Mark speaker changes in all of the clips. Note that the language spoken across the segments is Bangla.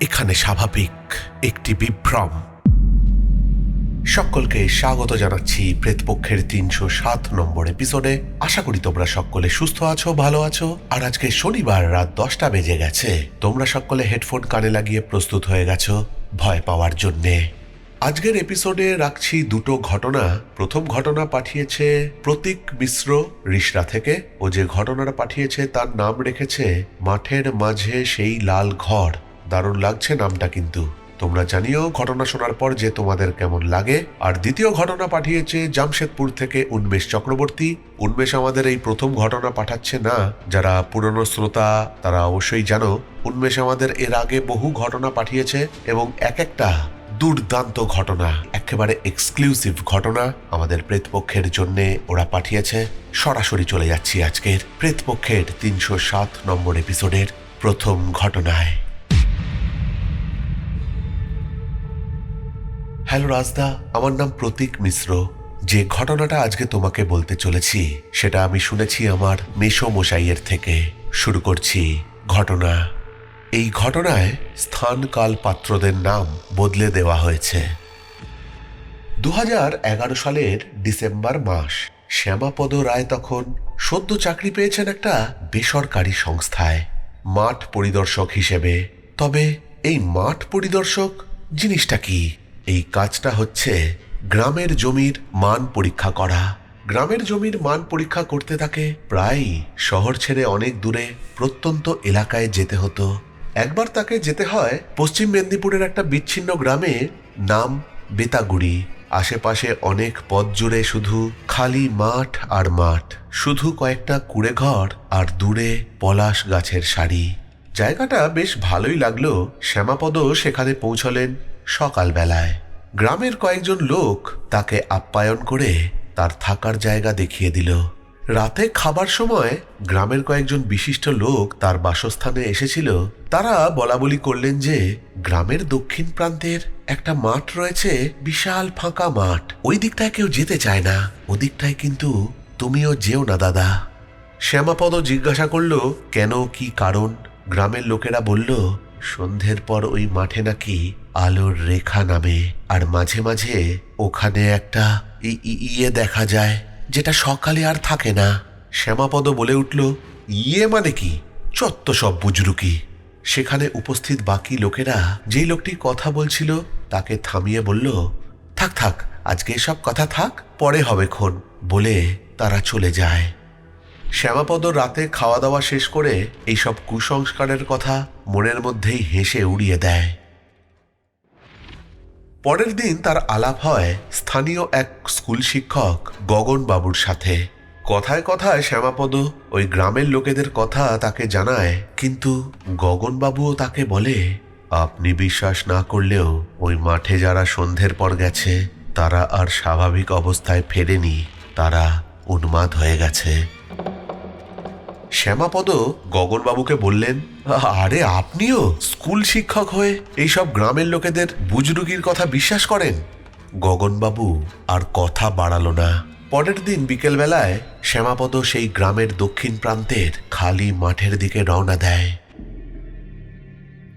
Speaker 1: এখানে স্বাভাবিক একটি বিভ্রম। সকলকে স্বাগত জানাচ্ছি প্রেতপক্ষের তিনশো সাত নম্বর এপিসোডে। আশা করি তোমরা সকলে সুস্থ আছো, ভালো আছো। আর আজকে শনিবার রাত দশটা বেজে গেছে। তোমরা সকলে হেডফোন কানে লাগিয়ে প্রস্তুত হয়ে গেছো ভয় পাওয়ার জন্যে। আজকের এপিসোডে রাখছি দুটো ঘটনা। প্রথম ঘটনা পাঠিয়েছে প্রতীক মিশ্র রিসরা থেকে, ও যে ঘটনাটা পাঠিয়েছে তার নাম রেখেছে, মাঠের মাঝে সেই লাল ঘর। দারুণ লাগছে নামটা কিন্তু। তোমরা জানিও ঘটনা শোনার পর যে তোমাদের কেমন লাগে। আর দ্বিতীয় ঘটনা পাঠিয়েছে জামশেদপুর থেকে উন্মেষ চক্রবর্তী। উন্মেষ আমাদের এই প্রথম ঘটনা পাঠাচ্ছে না। যারা পুরনো শ্রোতা, তারা অবশ্যই জানো, উন্মেষ আমাদের এর আগে বহু ঘটনা পাঠিয়েছে এবং এক একটা দুর্দান্ত ঘটনা, একেবারে এক্সক্লুসিভ ঘটনা আমাদের প্রেতপক্ষের জন্য ওরা পাঠিয়েছে। সরাসরি চলে যাচ্ছি আজকের প্রেতপক্ষের তিনশো সাত নম্বর এপিসোডের প্রথম ঘটনায়। হ্যালো রাজদা, আমার নাম প্রতীক মিশ্র। যে ঘটনাটা আজকে তোমাকে বলতে চলেছি, সেটা আমি শুনেছি আমার মেশো মশাইয়ের থেকে। শুরু করছি ঘটনা। এই ঘটনায় স্থান কাল পাত্রদের নাম বদলে দেওয়া হয়েছে। দু সালের ডিসেম্বর মাস, শ্যামাপদ রায় তখন সদ্য চাকরি পেয়েছেন একটা বেসরকারি সংস্থায়, মাঠ পরিদর্শক হিসেবে। তবে এই মাঠ পরিদর্শক জিনিসটা কি? এই কাজটা হচ্ছে গ্রামের জমির মান পরীক্ষা করা। গ্রামের জমির মান পরীক্ষা করতে তাকে প্রায়ই শহর ছেড়ে অনেক দূরে প্রত্যন্ত এলাকায় যেতে হতো। একবার তাকে যেতে হয় পশ্চিম মেদিনীপুরের একটা বিচ্ছিন্ন গ্রামে নাম বেতাগুড়ি। আশেপাশে অনেক পথ জুড়ে শুধু খালি মাঠ আর মাঠ, শুধু কয়েকটা কুড়ে ঘর আর দূরে পলাশ গাছের সারি। জায়গাটা বেশ ভালোই লাগল শ্যামাপদ সেখানে পৌঁছলেন সকালবেলায়। গ্রামের কয়েকজন লোক তাকে আপ্যায়ন করে তার থাকার জায়গা দেখিয়ে দিল। রাতে খাবার সময় গ্রামের কয়েকজন বিশিষ্ট লোক তার বাসস্থানে এসেছিল। তারা বলা বলি করলেন যে গ্রামের দক্ষিণ প্রান্তের একটা মাঠ রয়েছে, বিশাল ফাঁকা মাঠ। ওই দিকটায় কেউ যেতে চায় না। ওদিকটায় কিন্তু তুমিও যেও না, দাদা। শ্যামাপদ জিজ্ঞাসা করল, কেন, কি কারণ? গ্রামের লোকেরা বলল, সন্ধ্যের পর ওই মাঠে নাকি আলোর রেখা নামে। আর মাঝে মাঝে ওখানে একটা ইয়ে দেখা যায়। যেটা সকালে আর থাকে না। শ্যামাপদ বলে উঠল ইয়ে মানে কি? চত্ব সব বুজরুকি। সেখানে উপস্থিত বাকি লোকেরা যেই লোকটি কথা বলছিল, তাকে থামিয়ে বলল, থাক থাক, আজকে সব কথা থাক, পরে হবে খন, বলে তারা চলে যায়। শ্যামাপদ রাতে খাওয়া দাওয়া শেষ করে এইসব কুসংস্কারের কথা মনের মধ্যেই হেসে উড়িয়ে দেয়। পরের দিন তার আলাপ হয় স্থানীয় এক স্কুল শিক্ষক গগন বাবুর সাথে। কথায় কথায় শ্যামাপদ ওই গ্রামের লোকেদের কথা তাকে জানায়, কিন্তু গগনবাবুও তাকে বলে, আপনি বিশ্বাস না করলেও ওই মাঠে যারা সন্ধ্যের পর গেছে, তারা আর স্বাভাবিক অবস্থায় ফেরেনি। তারা উন্মাদ হয়ে গেছে। শ্যামাপদ গগনবাবুকে বললেন, আরে আপনিও স্কুল শিক্ষক হয়ে এইসব গ্রামের লোকেদের বুজরুগির কথা বিশ্বাস করেন? গগনবাবু আর কথা বাড়ালো না। পরের দিন বিকেলবেলায় শ্যামাপদ সেই গ্রামের দক্ষিণ প্রান্তের খালি মাঠের দিকে রওনা দেয়।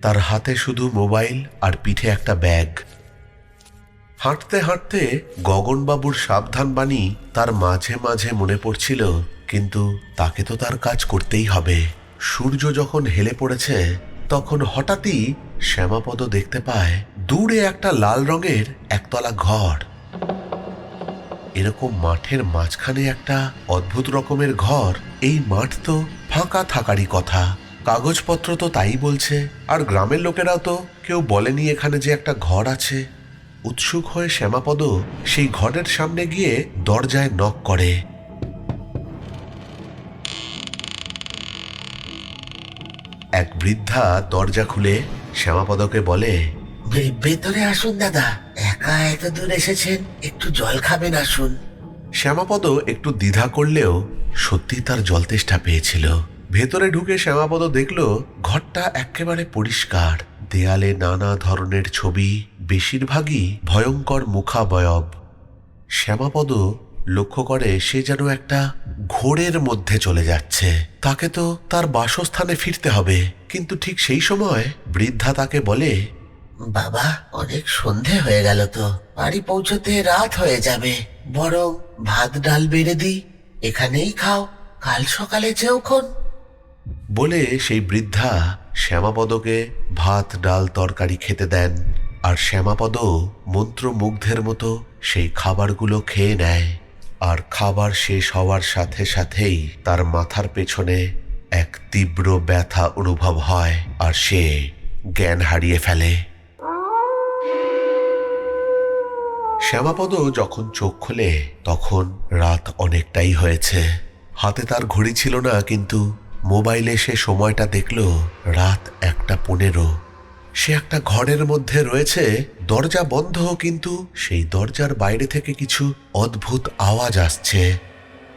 Speaker 1: তার হাতে শুধু মোবাইল আর পিঠে একটা ব্যাগ। হাঁটতে হাঁটতে গগনবাবুর সাবধান বাণী তার মাঝে মাঝে মনে পড়ছিল, কিন্তু তাকে তো তার কাজ করতেই হবে। সূর্য যখন হেলে পড়েছে, তখন হঠাৎই শ্যামাপদ দেখতে পায়, দূরে একটা লাল রঙের একতলা ঘর। এরকম মাঠের মাঝখানে একটা অদ্ভুত রকমের ঘর, এই মাঠ তো ফাঁকা থাকারই কথা। কাগজপত্র তো তাই বলছে, আর গ্রামের লোকেরাও তো কেউ বলেনি এখানে যে একটা ঘর আছে। উৎসুক হয়ে শ্যামাপদ সেই ঘরের সামনে গিয়ে দরজায় নক করে। এক বৃদ্ধা দরজা খুলে শ্যামাপদকে বলে
Speaker 2: ভেতরে আসুন দাদা একা এত দূর এসেছেন একটু জল খাবেন আসুন।
Speaker 1: শ্যামাপদ একটু দ্বিধা করলেও সত্যি তার জল তেষ্টা পেয়েছিল। ভেতরে ঢুকে শ্যামাপদ দেখল ঘরটা একেবারে পরিষ্কার। দেয়ালে নানা ধরনের ছবি, বেশিরভাগই ভয়ঙ্কর মুখাবয়ব। শ্যামাপদ লক্ষ্য করে সে যেন একটা ঘোরের মধ্যে চলে যাচ্ছে। তাকে তো তার বাসস্থানে ফিরতে হবে, কিন্তু ঠিক সেই সময় বৃদ্ধা তাকে বলে,
Speaker 2: বাবা, অনেক সন্ধে হয়ে গেল তো। বাড়ি পৌঁছতে রাত হয়ে যাবে। বরং ভাত, ডাল বেড়ে দিই। এখানেই খাও। কাল সকালে যেওক্ষণ
Speaker 1: বলে সেই বৃদ্ধা শ্যামাপদকে ভাত, ডাল, তরকারি খেতে দেন, আর শ্যামাপদ মন্ত্রমুগ্ধের মতো সেই খাবারগুলো খেয়ে নেয়, আর খাবার শেষ হওয়ার সাথে সাথেই তার মাথার পেছনে এক তীব্র ব্যথা অনুভব হয়, আর সে জ্ঞান হারিয়ে ফেলে। শ্যামাপদ যখন চোখ খোলে, তখন রাত অনেকটাই হয়েছে। হাতে তার ঘড়ি ছিল না, কিন্তু মোবাইলে সে সময়টা দেখল রাত একটা পনেরো। সে একটা ঘরের মধ্যে রয়েছে, দরজা বন্ধ, কিন্তু সেই দরজার বাইরে থেকে কিছু অদ্ভুত আওয়াজ আসছে।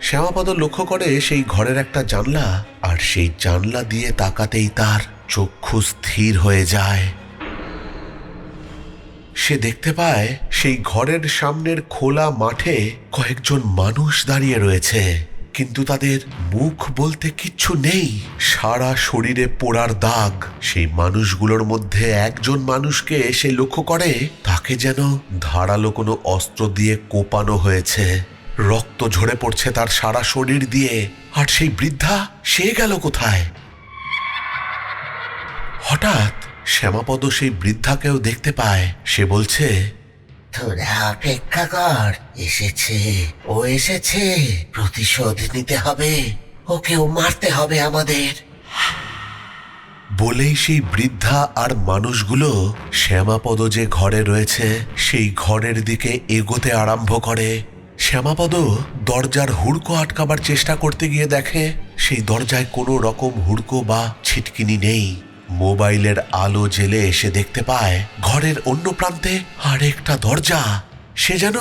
Speaker 1: শ্যামাপদ লক্ষ্য করে সেই ঘরের একটা জানলা, আর সেই জানলা দিয়ে তাকাতেই তার চক্ষু স্থির হয়ে যায়। সে দেখতে পায়, সেই ঘরের সামনের খোলা মাঠে কয়েকজন মানুষ দাঁড়িয়ে রয়েছে। কিন্তু তাদের মুখ বলতে কিচ্ছু নেই। সারা শরীরে পোড়ার দাগ। সেই মানুষগুলোর মধ্যে একজন মানুষকে সে লক্ষ্য করে, তাকে যেন ধারালো কোনো অস্ত্র দিয়ে কোপানো হয়েছে। রক্ত ঝরে পড়ছে তার সারা শরীর দিয়ে। আর সেই বৃদ্ধা, সে গেল কোথায়? হঠাৎ শ্যামাপদ সেই বৃদ্ধাকেও দেখতে পায়। সে বলছে
Speaker 2: তোরা অপেক্ষা কর, এসেছে, ও এসেছে, প্রতিশোধ নিতে হবে, ওকেও মারতে হবে আমাদের।
Speaker 1: বলেই সেই বৃদ্ধা আর মানুষগুলো শ্যামাপদ যে ঘরে রয়েছে, সেই ঘরের দিকে এগোতে আরম্ভ করে। শ্যামাপদ দরজার হুড়কো আটকাবার চেষ্টা করতে গিয়ে দেখে, সেই দরজায় কোনো রকম হুড়কো বা ছিটকিনি নেই। মোবাইলের আলো জেলে এসে দেখতে পায়, ঘরের অন্য প্রান্তে আরেকটা দরজা। সে যেন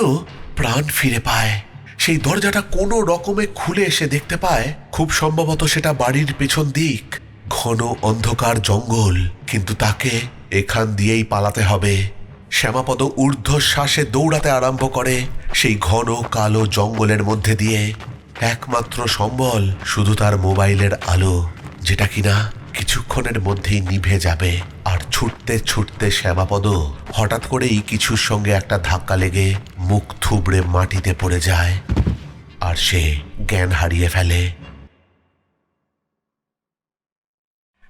Speaker 1: প্রাণ ফিরে পায়। সেই দরজাটা কোনো রকমে খুলে এসে দেখতে পায়, খুব সম্ভবত সেটা বাড়ির পেছন দিক। ঘন অন্ধকার জঙ্গল, কিন্তু তাকে এখান দিয়েই পালাতে হবে। শ্যামাপদ ঊর্ধ্বশ্বাসে দৌড়াতে আরম্ভ করে সেই ঘন কালো জঙ্গলের মধ্যে দিয়ে। একমাত্র সম্বল শুধু তার মোবাইলের আলো, যেটা কিনা কিছুক্ষণের মধ্যেই নিভে যাবে। আর ছুটতে ছুটতে শ্যামাপদ হঠাৎ করেই কিছুর সঙ্গে একটা ধাক্কা লেগে মুখ থুবড়ে মাটিতে পড়ে যায়। আর সে জ্ঞান হারিয়ে ফেলে।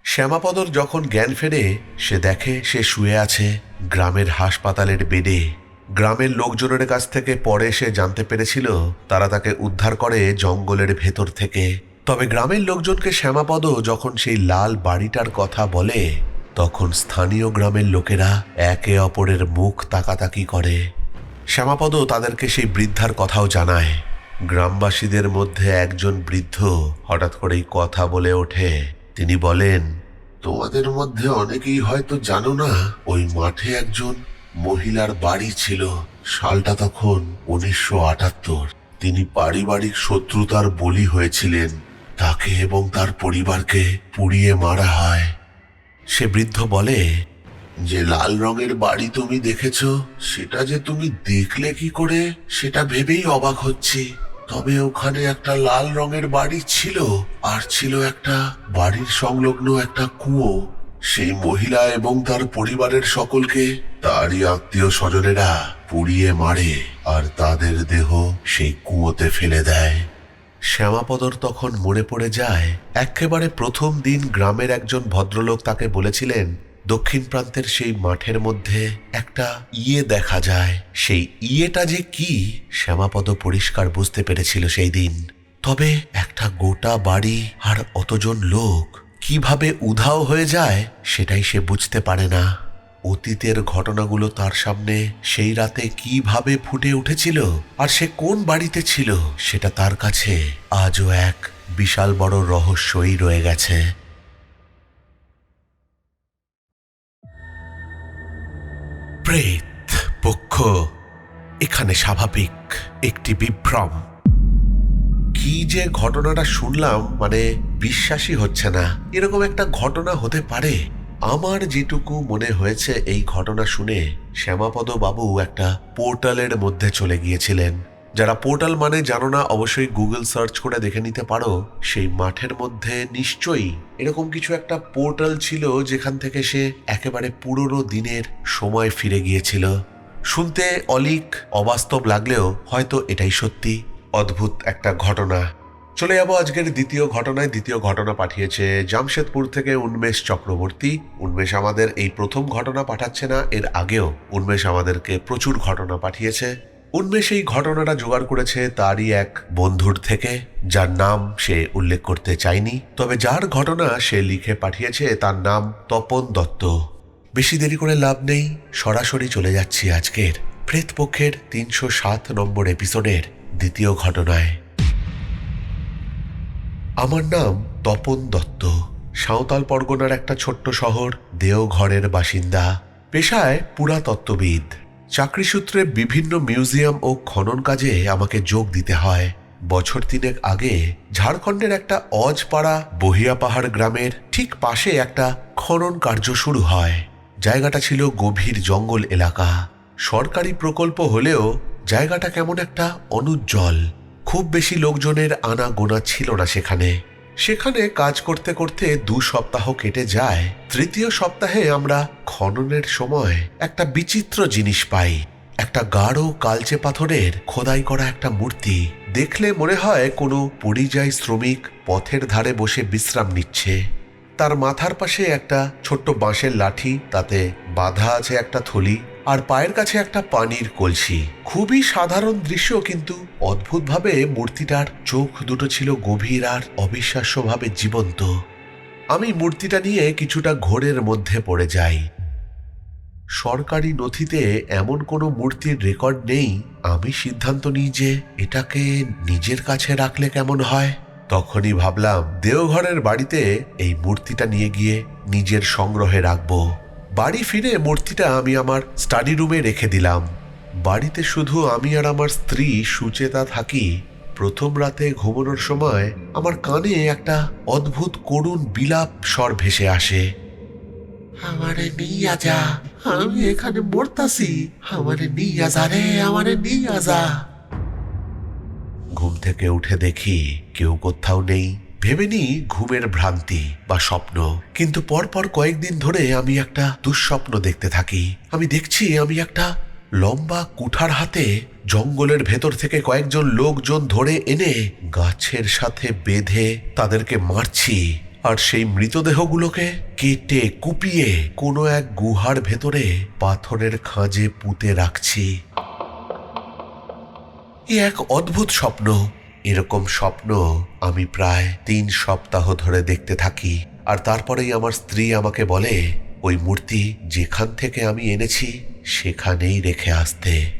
Speaker 1: শ্যামাপদর যখন জ্ঞান ফেরে, সে দেখে সে শুয়ে আছে গ্রামের হাসপাতালের বেডে। গ্রামের লোকজনের কাছ থেকে পরে সে জানতে পেরেছিল, তারা তাকে উদ্ধার করে জঙ্গলের ভেতর থেকে। তবে গ্রামের লোকজনকে শ্যামাপদ যখন সেই লাল বাড়িটার কথা বলে, তখন স্থানীয় গ্রামের লোকেরা একে অপরের মুখ তাকাতাকি করে। শ্যামাপদ তাদেরকে সেই বৃদ্ধার কথাও জানায়। গ্রামবাসীদের মধ্যে একজন বৃদ্ধ হঠাৎ করেই কথা বলে ওঠে। তিনি বলেন, তোমাদের মধ্যে অনেকেই হয়তো জানো না, ওই মাঠে একজন মহিলার বাড়ি ছিল সালটা তখন উনিশশো তিনি পারিবারিক শত্রুতার বলি হয়েছিলেন। তাকে এবং তার পরিবারকে পুড়িয়ে মারা হয়। সে বৃদ্ধ বলে, যে লাল রঙের বাড়ি তুমি দেখেছ, সেটা যে তুমি দেখলে কি করে, সেটা ভেবেই অবাক হচ্ছি। তবে ওখানে একটা লাল রঙের বাড়ি ছিল, আর ছিল একটা বাড়ির সংলগ্ন একটা কুয়ো। সেই মহিলা এবং তার পরিবারের সকলকে তারই আত্মীয় স্বজনেরা পুড়িয়ে মারে, আর তাদের দেহ সেই কুয়োতে ফেলে দেয়। শ্যামাপদর তখন মনে পড়ে যায়। একেবারে প্রথম দিন গ্রামের একজন ভদ্রলোক তাকে বলেছিলেন, দক্ষিণ প্রান্তের সেই মাঠের মধ্যে একটা ইয়ে দেখা যায়। সেই ইয়েটা যে কি? শ্যামাপদ পরিষ্কার বুঝতে পেরেছিল সেই দিন। তবে একটা গোটা বাড়ি আর অতজন লোক কীভাবে উধাও হয়ে যায়, সেটাই সে বুঝতে পারে না। অতীতের ঘটনাগুলো তার সামনে সেই রাতে কীভাবে ফুটে উঠেছিল আর সে কোন বাড়িতে ছিল, সেটা তার কাছে আজও এক বিশাল বড় রহস্যই রয়ে গেছে। প্রেত, পক্ষ, এখানে স্বাভাবিক একটি বিভ্রম। কি যে ঘটনাটা শুনলাম মানে বিশ্বাসই হচ্ছে না। এরকম একটা ঘটনা হতে পারে। আমার যেটুকু মনে হয়েছে এই ঘটনা শুনে শ্যামাপদ বাবু একটা পোর্টালের মধ্যে চলে গিয়েছিলেন। যারা পোর্টাল মানে জানো না, অবশ্যই গুগল সার্চ করে দেখে নিতে পারো। সেই মাঠের মধ্যে নিশ্চয়ই এরকম কিছু একটা পোর্টাল ছিল যেখান থেকে সে একেবারে পুরনো দিনের সময় ফিরে গিয়েছিল। শুনতে অলিক, অবাস্তব লাগলেও হয়তো এটাই সত্যি। অদ্ভুত একটা ঘটনা। চলে যাব আজকের দ্বিতীয় ঘটনায়। দ্বিতীয় ঘটনা পাঠিয়েছে জামশেদপুর থেকে উন্মেষ চক্রবর্তী। উন্মেষ আমাদের এই প্রথম ঘটনা পাঠাচ্ছে না, এর আগেও উন্মেষ আমাদেরকে প্রচুর ঘটনা পাঠিয়েছে। উন্মেষ এই ঘটনাটা জোগাড় করেছে তারই এক বন্ধুর থেকে, যার নাম সে উল্লেখ করতে চায়নি। তবে যার ঘটনা সে লিখে পাঠিয়েছে, তার নাম তপন দত্ত। বেশি দেরি করে লাভ নেই, সরাসরি চলে যাচ্ছি আজকের প্রেতপক্ষের তিনশো সাত নম্বর এপিসোডের দ্বিতীয় ঘটনায়। আমার নাম তপন দত্ত। সাঁওতাল পরগনার একটা ছোট্ট শহর, দেওঘরের বাসিন্দা। পেশায় পুরাতত্ত্ববিদ। চাকরি সূত্রে বিভিন্ন মিউজিয়াম ও খনন কাজে আমাকে যোগ দিতে হয়। বছর তিনেক আগে ঝাড়খণ্ডের একটা অজপাড়া বহিয়া পাহাড় গ্রামের ঠিক পাশে একটা খনন কার্য শুরু হয়। জায়গাটা ছিল গভীর জঙ্গল এলাকা। সরকারি প্রকল্প হলেও জায়গাটা কেমন একটা অনুজ্জ্বল। খুব বেশি লোকজনের আনা গোনা ছিল না সেখানে। সেখানে কাজ করতে করতে দু সপ্তাহ কেটে যায়। তৃতীয় সপ্তাহে আমরা খননের সময় একটা বিচিত্র জিনিস পাই। একটা গাঢ় কালচে পাথরের খোদাই করা একটা মূর্তি। দেখলে মনে হয় কোনো পরিযায়ী শ্রমিক পথের ধারে বসে বিশ্রাম নিচ্ছে। তার মাথার পাশে একটা ছোট্ট বাঁশের লাঠি, তাতে বাঁধা আছে একটা থলি। আর পায়ের কাছে একটা পানির কলসি। খুবই সাধারণ দৃশ্য কিন্তু অদ্ভুতভাবে মূর্তিটার চোখ দুটো ছিল গভীর আর অবিশ্বাস্যভাবে জীবন্ত। আমি মূর্তিটা নিয়ে কিছুটা ঘোরের মধ্যে পড়ে যাই। সরকারি নথিতে এমন কোনো মূর্তির রেকর্ড নেই। আমি সিদ্ধান্ত নিই যে এটাকে নিজের কাছে রাখলে কেমন হয়। তখনই ভাবলাম, দেওঘরের বাড়িতে এই মূর্তিটা নিয়ে গিয়ে নিজের সংগ্রহে রাখব। বাড়ি ফিরে মূর্তিটা আমি আমার স্টাডি রুমে রেখে দিলাম। বাড়িতে শুধু আমি আর আমার স্ত্রী সুচেতা থাকি। প্রথম রাতে ঘুমানোর সময় আমার কানে একটা অদ্ভুত করুণ বিলাপ স্বর ভেসে আসে। আমারে নিয়া যা, আমি এখানে মরতাছি। আমারে নিয়া যা রে, আমারে নিয়া যা। ঘুম থেকে উঠে দেখি কেউ কোথাও নেই। ভেবে নি ঘুমের ভ্রান্তি বা স্বপ্ন। কিন্তু পরপর কয়েকদিন ধরে আমি একটা দুঃস্বপ্ন দেখতে থাকি। আমি দেখছি আমি একটা লম্বা কুঠার হাতে জঙ্গলের ভেতর থেকে কয়েকজন লোকজন ধরে এনে গাছের সাথে বেঁধে তাদেরকে মারছি। আর সেই মৃতদেহগুলোকে কেটে কুপিয়ে কোনো এক গুহার ভেতরে পাথরের খাঁজে পুঁতে রাখছি। এ এক অদ্ভুত স্বপ্ন। এরকম স্বপ্ন আমি প্রায় তিন সপ্তাহ ধরে দেখতে থাকি। আর তারপরেই আমার স্ত্রী আমাকে বলে, ওই মূর্তি যেখান থেকে আমি এনেছি, সেখানেই রেখে আসতে।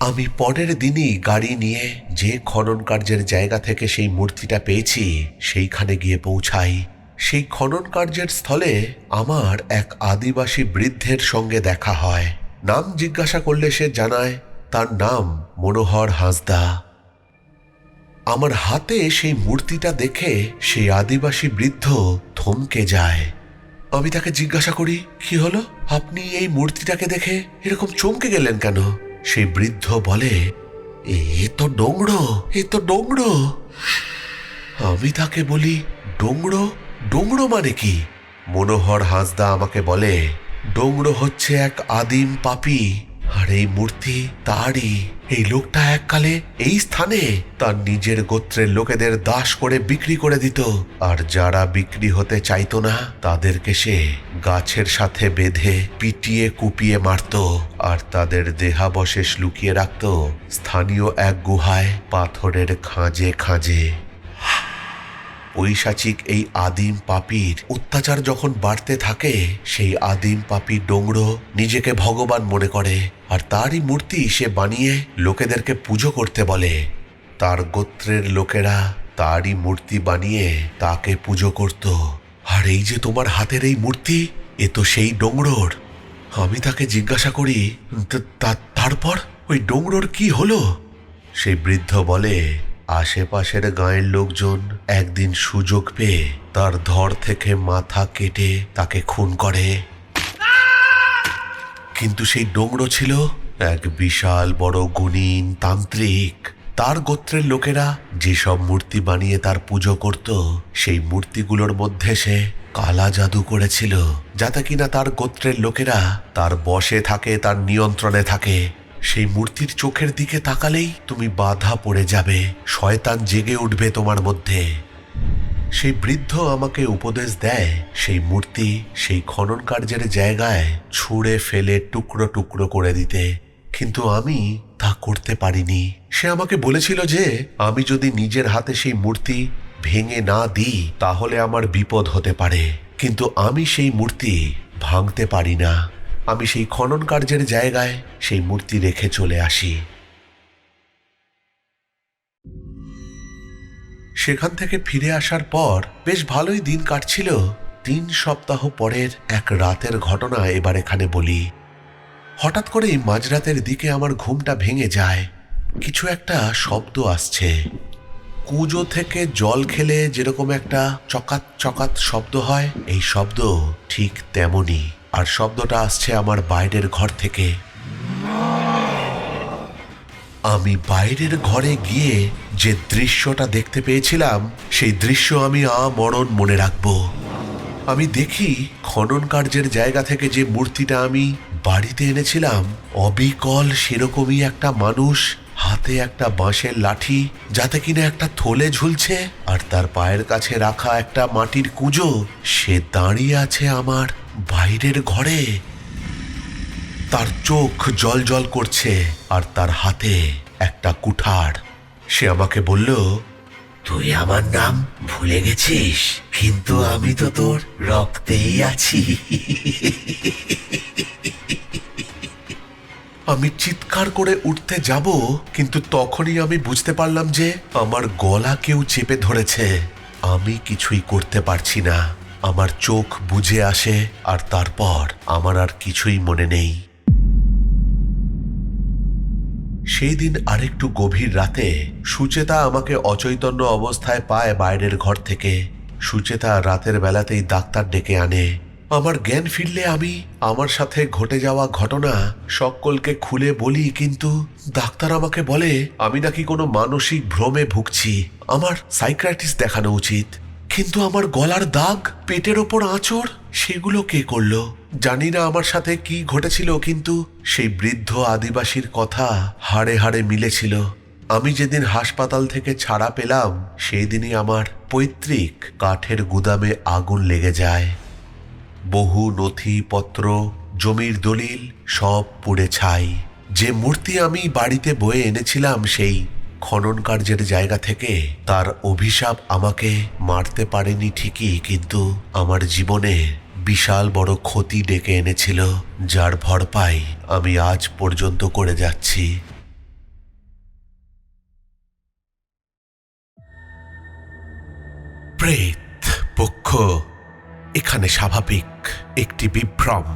Speaker 1: আমি পরের দিনই গাড়ি নিয়ে যে খনন কার্যের জায়গা থেকে সেই মূর্তিটা পেয়েছি, সেইখানে গিয়ে পৌঁছাই। সেই খনন কার্যের স্থলে আমার এক আদিবাসী বৃদ্ধের সঙ্গে দেখা হয়। নাম জিজ্ঞাসা করলে সে জানায়, তার নাম মনোহর হাঁসদা। আমার হাতে সেই মূর্তিটা দেখে সেই আদিবাসী বৃদ্ধ থমকে যায়। আমি তাকে জিজ্ঞাসা করি, কি হলো? আপনি এই মূর্তিটাকে দেখে এরকম চমকে গেলেন কেন? সেই বৃদ্ধ বলে, এ তো ডোংরো এ তো ডোংরো আমি তাকে বলি ডোংরো ডোংরো মানে কি? মনোহর হাঁসদা আমাকে বলে ডোংরো হচ্ছে এক আদিম পাপি। আর এই মূর্তি, তারই। এই লোকটা এককালে এই স্থানে তার নিজের গোত্রের লোকেদের দাস করে বিক্রি করে দিত। আর যারা বিক্রি হতে চাইতো না, তাদেরকে সে গাছের সাথে বেঁধে, পিটিয়ে, কুপিয়ে মারত। আর তাদের দেহাবশেষ লুকিয়ে রাখত স্থানীয় এক গুহায় পাথরের খাঁজে খাঁজে। ঐশাচিক এই আদিম পাপির অত্যাচার যখন বাড়তে থাকে, সেই আদিম পাপি ডোংরো নিজেকে ভগবান মনে করে। আর তারই মূর্তি সে বানিয়ে লোকেদেরকে পুজো করতে বলে। তার গোত্রের লোকেরা তারই মূর্তি বানিয়ে তাকে পুজো করত। আর এই যে তোমার হাতের এই মূর্তি, এ তো সেই ডোংরোর আমি তাকে জিজ্ঞাসা করি, "তা- তা- তারপর? ওই ডোংরোর কি হলো? সেই বৃদ্ধ বলে, আশেপাশের গাঁয়ের লোকজন একদিন সুযোগ পেয়ে তার ধর থেকে মাথা কেটে তাকে খুন করে। কিন্তু সেই ডোংরো ছিল এক বিশাল বড় গুণীন তান্ত্রিক। তার গোত্রের লোকেরা যেসব মূর্তি বানিয়ে তার পুজো করত, সেই মূর্তিগুলোর মধ্যে সে কালা জাদু করেছিল, যাতে কিনা তার গোত্রের লোকেরা তার বশে থাকে, তার নিয়ন্ত্রণে থাকে। সেই মূর্তির চোখের দিকে তাকালেই তুমি বাধা পড়ে যাবে, শয়তান জেগে উঠবে তোমার মধ্যে। সেই বৃদ্ধ আমাকে উপদেশ দেয়, সেই মূর্তি, সেই খনন কার্যের জায়গায় ছুঁড়ে ফেলে টুকরো টুকরো করে দিতে। কিন্তু আমি তা করতে পারিনি। সে আমাকে বলেছিল যে, আমি যদি নিজের হাতে সেই মূর্তি ভেঙে না দিই, তাহলে আমার বিপদ হতে পারে। কিন্তু আমি সেই মূর্তি ভাঙতে পারি না। আমি সেই খনন কার্যের জায়গায় সেই মূর্তি রেখে চলে আসি। সেখান থেকে ফিরে আসার পর বেশ ভালোই দিন কাটছিল। তিন সপ্তাহ পরের এক রাতের ঘটনা এবার এখানে বলি। হঠাৎ করেই মাঝরাতের দিকে আমার ঘুমটা ভেঙে যায়। কিছু একটা শব্দ আসছে। কুজো থেকে জল খেলে যেরকম একটা চকাত চকাত শব্দ হয়, এই শব্দ ঠিক তেমনই। আর শব্দটা আসছে আমার বাইরের ঘর থেকে। আমি বাইরের ঘরে গিয়ে যে দৃশ্যটা দেখতে পেয়েছিলাম, সেই দৃশ্য আমি আমরণ মনে রাখব। আমি দেখি খনন কার্যের জায়গা থেকে যে মূর্তিটা আমি বাড়িতে এনেছিলাম, অবিকল সেরকমই একটা মানুষ হাতে একটা বাঁশের লাঠি, যাতে কিনা একটা থলে ঝুলছে, আর তার পায়ের কাছে রাখা একটা মাটির কুজো, সে দাঁড়িয়ে আছে আমার বাইরের ঘরে। তার চোখ জল জল করছে আর তার হাতে একটা কুঠার। সে আমাকে বলল,
Speaker 2: তুই আমার নাম ভুলে গেছিস, কিন্তু আমি তো তোর রক্তেই আছি।
Speaker 1: আমি চিৎকার করে উঠতে যাব, কিন্তু তখনই আমি বুঝতে পারলাম যে আমার গলা কেউ চেপে ধরেছে। আমি কিছুই করতে পারছি না। আমার চোখ বুঝে আসে আর তারপর আমার আর কিছুই মনে নেই। সেই দিন আরেকটু গভীর রাতে সুচেতা আমাকে অচৈতন্য অবস্থায় পায় বাইরের ঘর থেকে। সুচেতা রাতের বেলাতেই ডাক্তার ডেকে আনে। আমার জ্ঞান ফিরলে আমি আমার সাথে ঘটে যাওয়া ঘটনা সকলকে খুলে বলি, কিন্তু ডাক্তার আমাকে বলে, আমি নাকি কোনো মানসিক ভ্রমে ভুগছি। আমার সাইক্রাটিস্ট দেখানো উচিত। কিন্তু আমার গলার দাগ, পেটের ওপর আঁচড়, সেগুলো কে করল? জানি না আমার সাথে কি ঘটেছিল, কিন্তু সেই বৃদ্ধ আদিবাসীর কথা হাড়ে হাড়ে মিলেছিল। আমি যেদিন হাসপাতাল থেকে ছাড়া পেলাম সেই দিনই আমার পৈতৃক কাঠের গুদামে আগুন লেগে যায়। বহু নথিপত্র, জমির দলিল সব পুড়ে ছাই। যে মূর্তি আমি বাড়িতে বয়ে এনেছিলাম, সেই খনন কার্যের জায়গা থেকে তার অভিশাপ আমাকে মারতে পারেনি ঠিকই, কিন্তু আমার জীবনে বিশাল বড় ক্ষতি ডেকে এনেছিল, যার ভরপাই আমি আজ পর্যন্ত করে যাচ্ছি। প্রেত পক্ষ, এখানে স্বাভাবিক একটি বিভ্রম।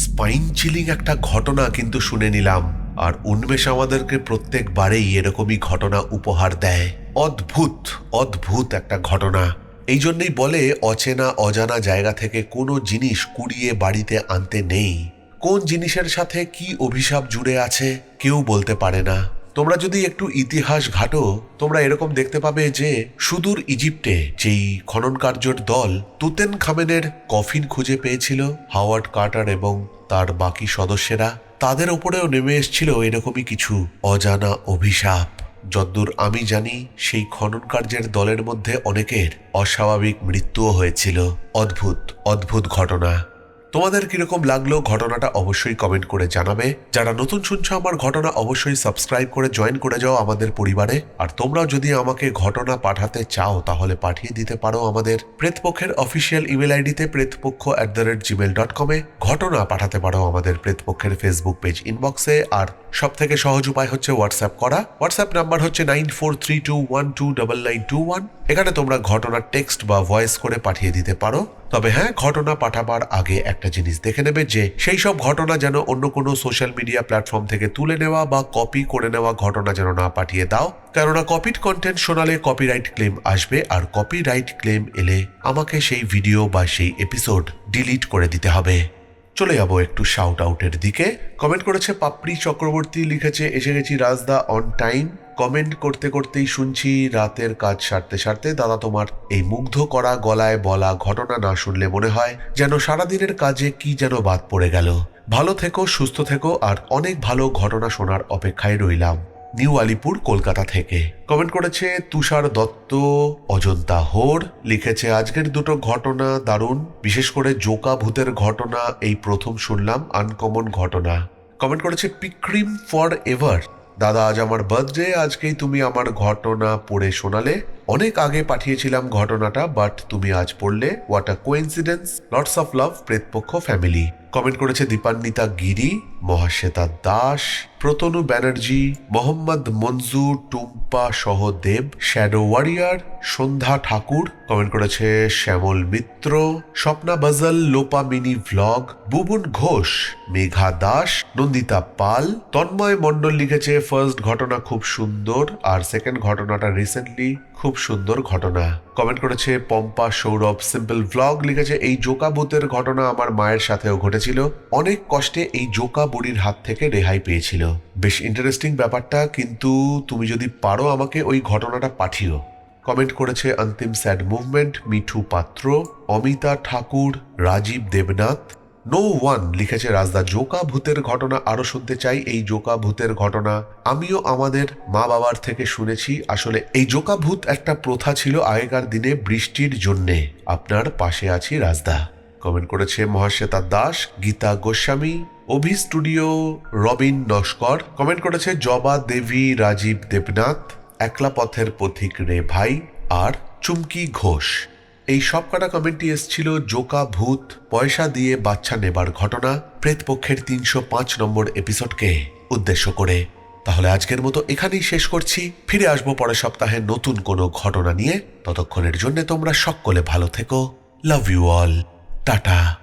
Speaker 1: স্পাইন চিলিং একটা ঘটনা কিন্তু শুনে নিলাম। আর উন্মেষ আমাদেরকে প্রত্যেকবারেই এরকমই ঘটনা উপহার দেয়। অদ্ভুত অদ্ভুত একটা ঘটনা। এই জন্যই বলে, অচেনা, অজানা জায়গা থেকে কোনো জিনিস কুড়িয়ে বাড়িতে আনতে নেই। কোন জিনিসের সাথে কি অভিশাপ জুড়ে আছে, কেউ বলতে পারে না। তোমরা যদি একটু ইতিহাস ঘাটো, তোমরা এরকম দেখতে পাবে যে, সুদূর ইজিপ্টে যেই খনন কার্যর দল তুতেন খামেনের কফিন খুঁজে পেয়েছিল, হাওয়ার্ড কার্টার এবং তার বাকি সদস্যরা। তাদের ওপরেও নেমে এসছিল এরকমই কিছু অজানা অভিশাপ। যদ্দূর আমি জানি, সেই খনন কার্যের দলের মধ্যে অনেকের অস্বাভাবিক মৃত্যুও হয়েছিল। অদ্ভুত অদ্ভুত ঘটনা। তোমাদের কীরকম লাগল ঘটনাটা অবশ্যই কমেন্ট করে জানাবে। যারা নতুন শুনছো আমার ঘটনা অবশ্যই সাবস্ক্রাইব করে জয়েন করে যাও আমাদের পরিবারে। আর তোমরাও যদি আমাকে ঘটনা পাঠাতে চাও, তাহলে পাঠিয়ে দিতে পারো আমাদের প্রেতপক্ষের অফিসিয়াল ইমেল আইডিতে Pretpaksha at the rate Gmail dot কমে ঘটনা পাঠাতে পারো আমাদের প্রেতপক্ষের ফেসবুক পেজ ইনবক্সে আর সব থেকে সহজ উপায় হচ্ছে হোয়াটসঅ্যাপ করা। হোয়াটসঅ্যাপ নাম্বার হচ্ছে nine four three two one two double nine two one এখানে তোমরা ঘটনার টেক্সট বা ভয়েস করে পাঠিয়ে দিতে পারো। তবে হ্যাঁ ঘটনা পাঠাবার আগে একটা জিনিস দেখে নেবে যে সেই সব ঘটনা যেন অন্য কোনো সোশ্যাল মিডিয়া প্ল্যাটফর্ম থেকে তুলে নেওয়া বা কপি করে নেওয়া ঘটনা যেন না পাঠিয়ে দাও। কেননা কপিড কন্টেন্ট শোনালে কপিরাইট ক্লেম আসবে আর কপিরাইট ক্লেম এলে আমাকে সেই ভিডিও বা সেই এপিসোড ডিলিট করে দিতে হবে। চলে যাব একটু শাউট আউটের দিকে। কমেন্ট করেছে পাপড়ি চক্রবর্তী, লিখেছে, এসে গেছি রাজদা অন টাইম কমেন্ট করতে করতেই শুনছি, রাতের কাজ সারতে সারতে দাদা তোমার এই মুগ্ধ করা গলায় বলা ঘটনা না শুনলে মনে হয় যেন সারাদিনের কাজে কি যেন বাদ পড়ে গেল। ভালো থেকো, সুস্থ থেকো, আর অনেক ভালো ঘটনা শোনার অপেক্ষায় রইলাম নিউ আলিপুর, কলকাতা থেকে। কমেন্ট করেছে তুষার দত্ত, অজন্তা হোর লিখেছে আজকের দুটো ঘটনা দারুণ, বিশেষ করে জোকা ভূতের ঘটনা, এই প্রথম শুনলাম আনকমন ঘটনা। কমেন্ট করেছে পিক্রিম ফর এভার দাদা আজ আমার বার্থডে আজকেই তুমি আমার ঘটনা পড়ে শোনালে। অনেক আগে পাঠিয়েছিলাম ঘটনাটা বাট তুমি আজ পড়লে what a coincidence lots of love Pretpaksha family comment করেছে দীপান্বিতা গিরি, মহাশ্বেতা দাস, প্রতনু ব্যানার্জি, মোহাম্মদ মঞ্জু, টুম্পা সহ Dev shadow warrior Sandhya Thakur. Comment করেছে শ্যামল মিত্র, স্বপ্না বাজাল, লোপা মিনি ভ্লগ বুবুন ঘোষ, মেঘা দাস, নন্দিতা পাল। তন্ময় মণ্ডল লিখেছে ফার্স্ট ঘটনা খুব সুন্দর, আর সেকেন্ড ঘটনাটা রিসেন্টলি খুব সুন্দর ঘটনা। কমেন্ট করেছে পম্পা সৌরভ সিম্পল ভ্লগ লিখেছে, এই জোকা ভূতের ঘটনা আমার মায়ের সাথেও ঘটেছিল। অনেক কষ্টে এই জোকা বুড়ির হাত থেকে রেহাই পেয়েছিল। বেশ ইন্টারেস্টিং ব্যাপারটা, কিন্তু তুমি যদি পারো আমাকে ওই ঘটনাটা পাঠিও। কমেন্ট করেছে অন্তিম sad movement Mithu Patra, Amita Thakur, Rajib Debnath no one লিখেছে, রাজদা, জোকা ভূতের ঘটনা আরও শুনতে চাই। এই জোকা ভূতের ঘটনা আমিও আমাদের মা বাবার থেকে শুনেছি। আসলে এই জোকা ভূত একটা প্রথা ছিল আগেকার দিনে বৃষ্টির জন্যে। আপনার পাশে আছি রাজদা। কমেন্ট করেছে, মহাশ্বেতা দাস, গীতা গোস্বামী, অভি স্টুডিও, রবিন নস্কর। কমেন্ট করেছে, জবা দেবী, রাজীব দেবনাথ, একলা পথের পথিক রে ভাই, আর চুমকি ঘোষ। এই সব কটা কমেন্টটি এসছিল জোকা ভূত, পয়সা দিয়ে বাচ্চা নেবার ঘটনা প্রেতপক্ষের তিনশো পাঁচ নম্বর এপিসোডকে উদ্দেশ্য করে। তাহলে আজকের মতো এখানেই শেষ করছি। ফিরে আসব পরের সপ্তাহে নতুন কোনো ঘটনা নিয়ে। ততক্ষণের জন্য তোমরা সকলে ভালো থেকো। Love you all tata.